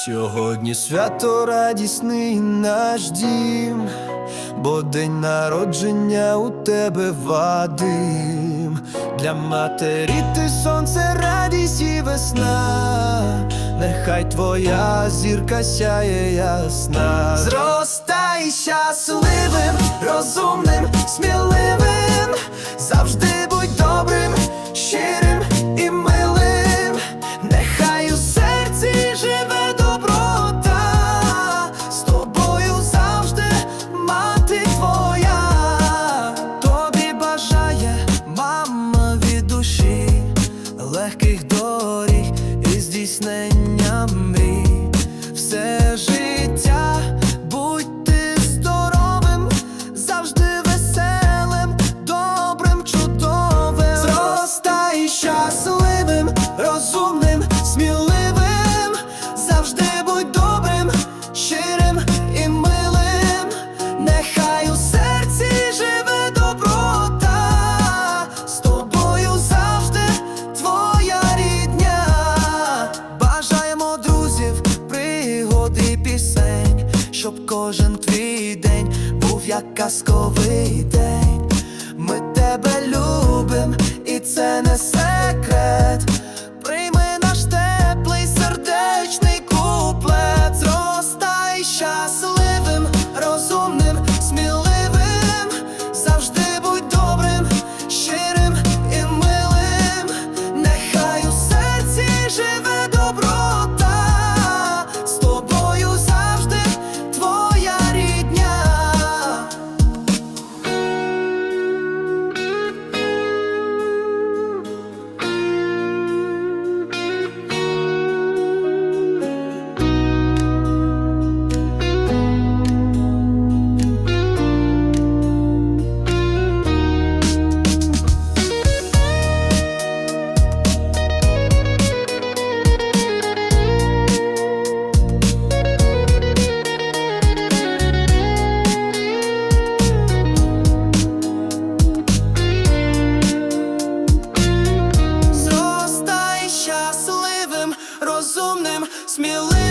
Сьогодні свято радісний наш дім, бо день народження у тебе Вадим для матері ти сонце, радість і весна, нехай твоя зірка сяє ясна. Зростай щасливим, розумним, сміливим завжди. i can't do escrito кожен твій день був як казковий день. Ми тебе любим, і це не сміливий.